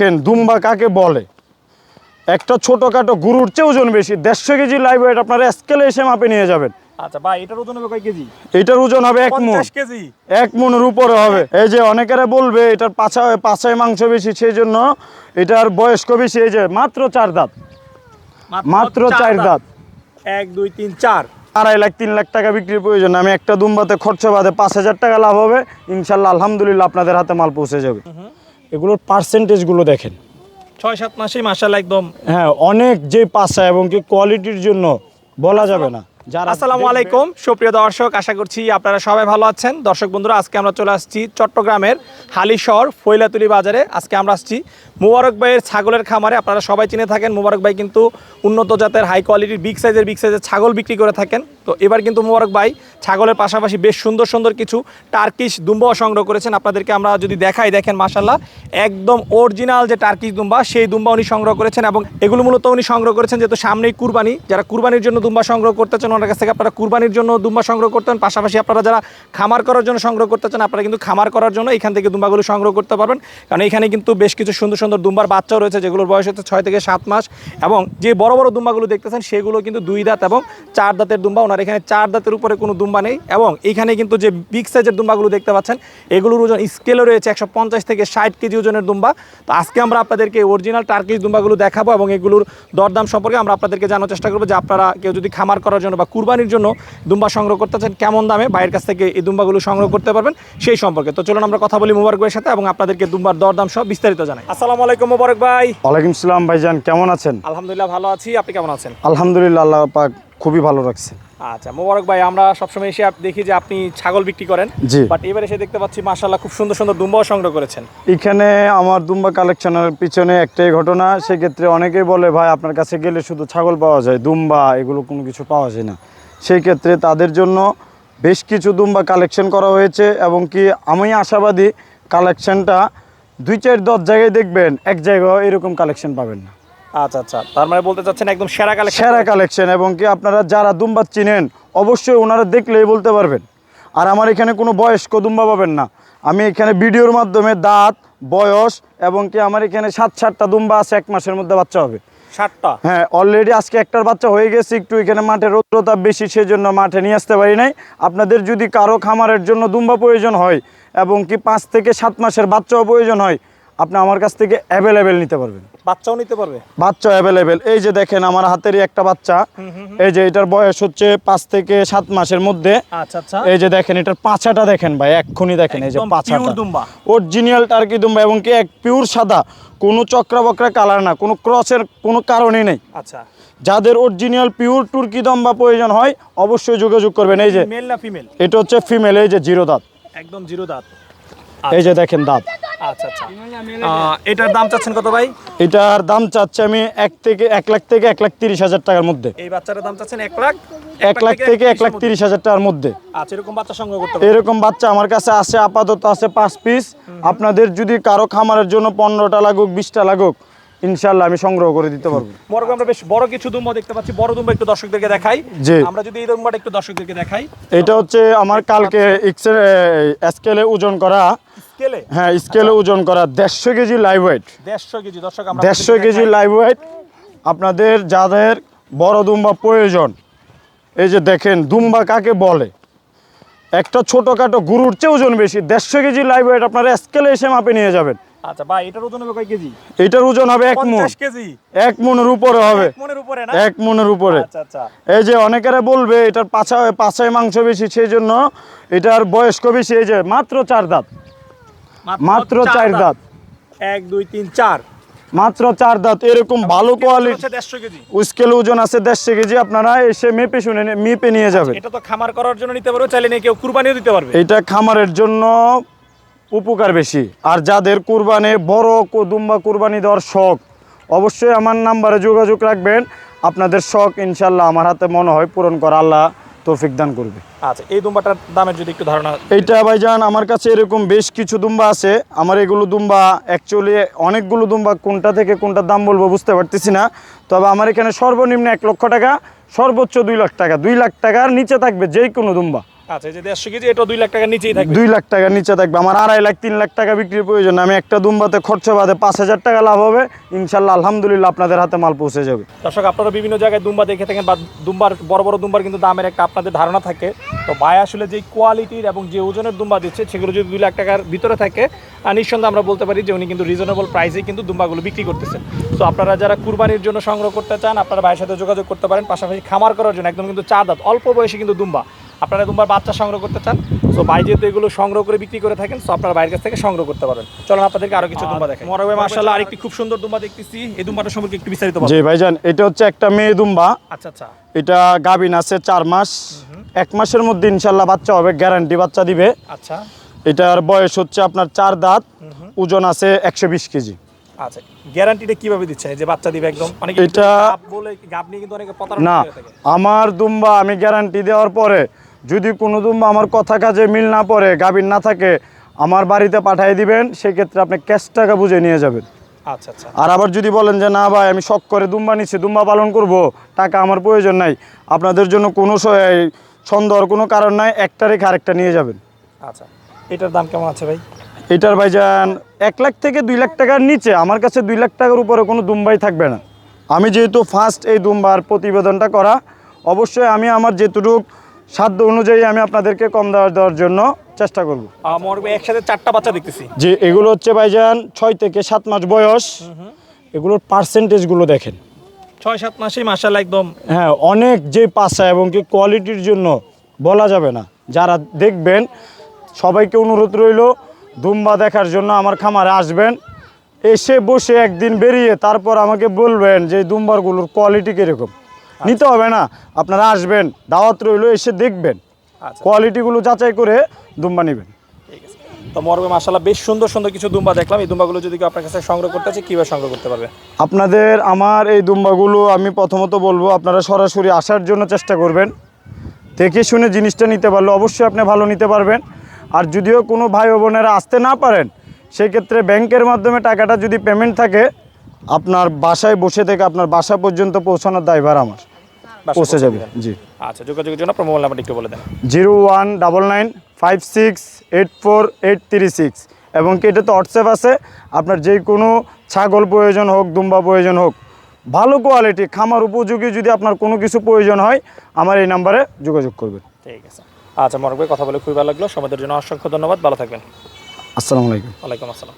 দেখেন দুম্বা কাকে বলে? একটা ছোটোখাটো গরুর চেয়ে ওজন বেশি দেড়শো কেজি লাইভ ওয়েট আপনারা স্কেলে এসে মাপে নিয়ে যাবেন। আচ্ছা ভাই এটার ওজন হবে কয় কেজি? এটার ওজন হবে এক মন। কেজি। এক মনের উপরে হবে। এই যে অনেকেরা বলবে এটার পাছা পাছায় মাংস বেশি সেই জন্য এটার বয়স্ক বেশি? এই যে মাত্র চার দাঁত। মাত্র চার দাঁত। এক দুই তিন চার। আড়াই লাখ তিন লাখ টাকা বিক্রির প্রয়োজন। আমি একটা দুম্বাতে খরচ বাদে পাঁচ হাজার টাকা লাভ হবে। ইনশাল্লাহ আলহামদুলিল্লাহ আপনাদের হাতে মাল পৌঁছে যাবে। এগুলোর পার্সেন্টেজগুলো দেখেন। ছয় সাত মাসেই মাসাল একদম হ্যাঁ অনেক যে পাশা এবং কি কোয়ালিটির জন্য বলা যাবে না। আসসালামু আলাইকুম সুপ্রিয় দর্শক আশা করছি আপনারা সবাই ভালো আছেন। দর্শক বন্ধুরা আজকে আমরা চলে আসছি চট্টগ্রামের হালিশহর ফৈলাতুলি বাজারে। আজকে আমরা আসছি মুবারক ভাইয়ের ছাগলের খামারে। আপনারা সবাই চিনে থাকেন মুবারক ভাই কিন্তু উন্নত জাতের হাই কোয়ালিটির বিগ সাইজের বিগ সাইজের ছাগল বিক্রি করে থাকেন। তো এবার কিন্তু মুবারক ভাই ছাগলের পাশাপাশি বেশ সুন্দর সুন্দর কিছু টার্কিশ দুম্বাও সংগ্রহ করেছেন। আপনাদেরকে আমরা যদি দেখাই দেখেন মাসাল্লাহ একদম অরিজিনাল যে টার্কিশ দুম্বা সেই দুম্বা উনি সংগ্রহ করেছেন এবং এগুলো মূলত উনি সংগ্রহ করেছেন যেহেতু সামনেই কুরবানি। যারা কুরবানির জন্য দুম্বা সংগ্রহ করতে চান ওনার কাছ থেকে আপনারা কুরবানির জন্য দুম্বা সংগ্রহ করতেন পাশাপাশি আপনারা যারা খামার করার জন্য সংগ্রহ করতে চান, আপনারা কিন্তু খামার করার জন্য এখান থেকে দুম্বাগুলো সংগ্রহ করতে পারবেন। কারণ এখানে কিন্তু বেশ কিছু সুন্দর সুন্দর দুম্বার বাচ্চাও রয়েছে, যেগুলোর বয়স হচ্ছে ছয় থেকে সাত মাস। এবং যে বড় বড় দুম্বাগুলো দেখতেছেন, সেগুলো কিন্তু দুই দাঁত এবং চার দাঁতের দুম্বা। ওনার এখানে চার দাঁতের উপরে কোনো দুম্বা নেই। এবং এখানে কিন্তু যে বিগ সাইজের দুম্বাগুলো দেখতে পাচ্ছেন, এগুলোর ওজন স্কেলও রয়েছে একশো পঞ্চাশ থেকে ষাট কেজি ওজনের দুম্বা। তো আজকে আমরা আপনাদেরকে অরিজিনাল টার্কিশ দুম্বাগুলো দেখাবো এবং এগুলোর দরদাম সম্পর্কে আমরা আপনাদেরকে জানার চেষ্টা করব, যে আপনারা কেউ যদি খামার করার জন্য বা কুরবানির জন্য দুম্বা সংগ্রহ করতে চান কেমন দামে? বাইরের কাছ থেকে এই দুম্বাগুলো সংগ্রহ করতে পারবেন সেই সম্পর্কে। তো চলুন আমরা কথা বলি মুবারক ভাইয়ের সাথে এবং আপনাদেরকে দুম্বার দরদাম সব বিস্তারিত জানাই। আসসালামু আলাইকুম মুবারক ভাই। ওয়ালাইকুম সালাম ভাইজান কেমন আছেন? আলহামদুলিল্লাহ ভালো আছি আপনি কেমন আছেন? আলহামদুলিল্লাহ আল্লাহ পাক খুবই ভালো রাখছে। আচ্ছা মোবারক ভাই আমরা সবসময় এসে দেখি যে আপনি ছাগল বিক্রি করেন। জি। বাট এবার এসে দেখতে পাচ্ছি মাশাল্লাহ খুব সুন্দর সুন্দর দুম্বাও সংগ্রহ করেছেন। এখানে আমার দুম্বা কালেকশনের পিছনে একটাই ঘটনা সেক্ষেত্রে অনেকেই বলে ভাই আপনার কাছে গেলে শুধু ছাগল পাওয়া যায় দুম্বা এগুলো কোনো কিছু পাওয়া যায় না। সেই ক্ষেত্রে তাদের জন্য বেশ কিছু দুম্বা কালেকশন করা হয়েছে এবং কি আমি আশাবাদী কালেকশনটা দুই চার দশ জায়গায় দেখবেন এক জায়গায় এরকম কালেকশন পাবেন না। আচ্ছা আচ্ছা। তার মানে বলতে চাচ্ছেন একদম সেরা কালেকশন সেরা কালেকশন এবং কি আপনারা যারা দুম্বা চিনেন অবশ্যই ওনারা দেখলেই বলতে পারবেন। আর আমার এখানে কোনো বয়স্ক দুম্বা পাবেন না। আমি এখানে ভিডিওর মাধ্যমে দাঁত বয়স এবং কি আমার এখানে সাত সাতটা দুম্বা আছে এক মাসের মধ্যে বাচ্চা হবে। ষাটটা হ্যাঁ অলরেডি আজকে একটার বাচ্চা হয়ে গেছে একটু এখানে মাঠে রৌদ্রতাপ বেশি সেই জন্য মাঠে নিয়ে আসতে পারি নাই। আপনাদের যদি কারও খামারের জন্য দুম্বা প্রয়োজন হয় এবং কি পাঁচ থেকে সাত মাসের বাচ্চাও প্রয়োজন হয় আপনি আমার কাছ থেকে অ্যাভেলেবেল নিতে পারবেন। বাচ্চাও নিতে পারবে? বাচ্চা অ্যাভেলেবেল এই যে দেখেন আমার হাতেরই একটা বাচ্চা। এই যে এটার বয়স হচ্ছে পাঁচ থেকে সাত মাসের মধ্যে। আচ্ছা আচ্ছা। এই যে দেখেন এটার পাছাটা দেখেন ভাই এক্ষুনি দেখেন এই যে পাছাটা। অরিজিনাল টার্কি দুম্বা এবং কি এক পিওর সাদা। কোনো চক্রা বকরা কালার না কোনো ক্রসের কোনো কারণই নেই। আচ্ছা। যাদের অরিজিনাল পিওর তুর্কি দম্বা প্রয়োজন হয় অবশ্যই যোগাযোগ করবেন। এই যে মেল না ফিমেল এটা হচ্ছে ফিমেল এই যে জিরো দাঁত। একদম জিরো দাঁত। এই যে দেখেন দাঁত। আচ্ছা আচ্ছা। এটার দাম চাচ্ছেন কত ভাই? এটার দাম চাচ্ছি আমি এক থেকে এক লাখ থেকে এক লাখ তিরিশ হাজার টাকার মধ্যে। এই বাচ্চাটার দাম চাচ্ছেন এক লাখ? এক লাখ থেকে এক লাখ তিরিশ হাজার টাকার মধ্যে। আচ্ছা এরকম বাচ্চা সংগ্রহ করতে এরকম বাচ্চা আমার কাছে আছে আপাতত আছে পাঁচ পিস আপনাদের যদি কারও খামারের জন্য পনেরোটা লাগুক বিশটা লাগুক ইনশাল্লাহ আমি সংগ্রহ করে দিতে পারব। বড় আমরা বেশ বড় কিছু দুম্বা দেখতে পাচ্ছি। বড় দুম্বা একটু দর্শকদেরকে দেখাই। জি। আমরা যদি এই দুম্বাটা একটু দর্শকদেরকে দেখাই। এটা হচ্ছে আমার কালকে স্কেলে ওজন করা। স্কেলে হ্যাঁ স্কেলে ওজন করা দেড়শো কেজি লাইভ ওয়েট দেড়শো কেজি দর্শক আমরা দেড়শো কেজি লাইভ ওয়েট আপনাদের যাদের বড় দুম্বা প্রয়োজন এই যে দেখেন দুম্বা কাকে বলে? একটা ছোটোখাটো গরুর চেয়ে ওজন বেশি। দেড়শো কেজি লাইভ ওয়েট আপনারা স্কেলে এসে মাপে নিয়ে যাবেন। আচ্ছা ভাই এটার ওজন হবে কয় কেজি? এটার ওজন হবে এক মন। কেজি? এক মনের উপরে হবে। মনের উপরে না? এক মনের উপরে। আচ্ছা আচ্ছা। এই যে অনেকেরা বলবে এটার পাছা পাছায় মাংস বেশি সেই জন্য এটার বয়স্ক বেশি। এই যে মাত্র চার দাঁত। মাত্র চার দাঁত। এক দুই তিন চার। মাত্র চার দাঁত। এরকম ভালো কোয়ালিটি স্কেল ওজন আছে দেড়শো কেজি। আপনারা এসে মেপে শুনে মেপে নিয়ে যাবেন। এটা তো খামার করার জন্য নিতে পারবে চাইলে নিয়ে কেউ কুরবানিও দিতে পারবে। এটা খামারের জন্য উপকার বেশি। আর যাদের কুরবানি বড় দুম্বা কুরবানি দেওয়ার শখ অবশ্যই আমার নাম্বারে যোগাযোগ রাখবেন। আপনাদের শখ ইনশাল্লাহ আমার হাতে মনে হয় পূরণ করা আল্লাহ তৌফিক দান করবে। আচ্ছা এই দুম্বাটার দামের যদি একটু ধারণা এইটা ভাইজান আমার কাছে এরকম বেশ কিছু দুম্বা আছে। আমার এগুলো দুম্বা অ্যাকচুয়ালি অনেকগুলো দুম্বা কোনটা থেকে কোনটার দাম বলব বুঝতে পারতেছি না। তবে আমার এখানে সর্বনিম্ন এক লক্ষ টাকা সর্বোচ্চ দুই লাখ টাকা দুই লাখ টাকার নিচে থাকবে যেই কোনো দুম্বা। আচ্ছা যে দেড়শো কেজি এটা দুই লাখ টাকার নিচেই থাকবে। দুই লাখ টাকার নিচে থাকবে। আমার আড়াই লাখ তিন লাখ টাকা বিক্রির প্রয়োজন। আমি একটা দুম্বাতে খরচা বাদে পাঁচ হাজার টাকা লাভ হবে। ইনশাল্লাহ আলহামদুলিল্লাহ আপনাদের হাতে মাল পৌঁছে যাবে। দর্শক আপনারা বিভিন্ন জায়গায় দুম্বা দেখে থাকেন বা দুম্বার বড় বড় দুম্বার কিন্তু দামের একটা আপনাদের ধারণা থাকে। তো ভাই আসলে যে কোয়ালিটির এবং যে ওজনের দুম্বা দিচ্ছে সেগুলো যদি দুই লাখ টাকার ভিতরে থাকে নিঃসন্দেহে আমরা বলতে পারি যে উনি কিন্তু রিজনেবল প্রাইসে কিন্তু দুম্বাগুলো বিক্রি করতেছেন। তো আপনারা যারা কুরবানির জন্য সংগ্রহ করতে চান আপনারা ভাইয়ের সাথে যোগাযোগ করতে পারেন। পাশাপাশি খামার করার জন্য একদম কিন্তু চার দাঁত অল্প বয়সে কিন্তু দুম্বা। আপনারা দুম্বার বাচ্চা সংগ্রহ করতে চান তো ভাই যেহেতু এগুলো সংগ্রহ করে বিক্রি করে থাকেন তো আপনারা বাইরের কাছ থেকে সংগ্রহ করতে পারেন চলুন আপনাদেরকে আরও কিছু দুম্বা দেখেন মরবে মার্শাল্লাহ আরেকটি খুব সুন্দর দুম্বা দেখতেছি। এই দুম্বাটা সম্পর্কে একটু বিস্তারিত বলুন জি ভাইজান এটা হচ্ছে একটা মেয়ে দুম্বা। আচ্ছা আচ্ছা। এটা গাবিন আছে চার মাস। এক মাসের মধ্যে ইনশাল্লাহ বাচ্চা হবে গ্যারান্টি বাচ্চা দিবে। আচ্ছা। এটার বয়স হচ্ছে আপনার চার দাঁত ওজন আছে একশো বিশ কেজি। আচ্ছা গ্যারান্টিটা কীভাবে দিচ্ছে? যে বাচ্চা দিবে একদম অনেকে এটা- গাব বলে গাব নিয়ে কিন্তু অনেকে প্রতারণা না করে থাকে। আমার দুম্বা আমি গ্যারান্টি দেওয়ার পরে যদি কোনো দুম্বা আমার কথা কাজে মিল না পড়ে গাবিন না থাকে আমার বাড়িতে পাঠিয়ে দিবেন সেক্ষেত্রে আপনি ক্যাশ টাকা বুঝে নিয়ে যাবেন। আচ্ছা আচ্ছা। আর আবার যদি বলেন যে না ভাই আমি শখ করে দুম্বা নিচ্ছি দুম্বা পালন করব টাকা আমার প্রয়োজন নাই। আপনাদের জন্য কোনো সন্দেহর কোনো কারণ নাই একটা রেখে আরেকটা নিয়ে যাবেন। আচ্ছা। এটার দাম কেমন আছে ভাই? এটার ভাইজান এক লাখ থেকে দুই লাখ টাকার নিচে আমার কাছে দুই লাখ টাকার উপরে কোনো দুম্বাই থাকবে না। আমি যেহেতু ফার্স্ট এই দুম্বার প্রতিবেদনটা করা অবশ্যই আমি আমার যেটুকু সাধ্য অনুযায়ী আমি আপনাদেরকে কম দেওয়ার দেওয়ার জন্য চেষ্টা করব। একসাথে চারটা বাচ্চা দেখতেছি। যে এগুলো হচ্ছে ভাইজান ছয় থেকে সাত মাস বয়স। এগুলোর পার্সেন্টেজগুলো দেখেন। ছয় সাত মাসেই মাসাল্লাহ একদম হ্যাঁ অনেক যে পাশা এবং কি কোয়ালিটির জন্য বলা যাবে না। যারা দেখবেন সবাইকে অনুরোধ রইল দুম্বা দেখার জন্য আমার খামারে আসবেন। এসে বসে একদিন বেরিয়ে তারপর আমাকে বলবেন যে দুম্বারগুলোর কোয়ালিটি কীরকম। নিতে হবে না। আপনারা আসবেন দাওয়াত রইল এসে দেখবেন। আচ্ছা। কোয়ালিটিগুলো যাচাই করে দুম্বা নেবেন। ঠিক আছে। তো মরবে মাসাল্লাহ বেশ সুন্দর সুন্দর কিছু দুম্বা দেখলাম। এই দুম্বাগুলো যদি আপনার কাছে সংগ্রহ করতে চায় কীভাবে সংগ্রহ করতে পারবে? আপনাদের আমার এই দুম্বাগুলো আমি প্রথমত বলব আপনারা সরাসরি আসার জন্য চেষ্টা করবেন। দেখে শুনে জিনিসটা নিতে পারলে অবশ্যই আপনি ভালো নিতে পারবেন। আর যদিও কোনো ভাই বোনেরা আসতে না পারেন সেক্ষেত্রে ব্যাংকের মাধ্যমে টাকাটা যদি পেমেন্ট থাকে আপনার বাসায় বসে থেকে আপনার বাসা পর্যন্ত পৌঁছানোর দায়ভার আমার। পৌঁছে যাবে জি। আচ্ছা যোগাযোগের জন্য আপনার মোবাইল নাম্বারটা একটু বলে দেন। Zero one double nine five six eight four eight three six. এবং কি এটা তো হোয়াটসঅ্যাপ আছে আপনার যে কোনো ছাগল প্রয়োজন হোক দুম্বা প্রয়োজন হোক ভালো কোয়ালিটি খামার উপযোগী যদি আপনার কোনো কিছু প্রয়োজন হয় আমার এই নাম্বারে যোগাযোগ করবেন। ঠিক আছে। আচ্ছা মরবে কথা বলে খুবই ভালো লাগল। সমাজের জন্য অসংখ্য ধন্যবাদ। ভালো থাকবেন। আসসালামু আলাইকুম। ওয়ালাইকুম আসসালাম।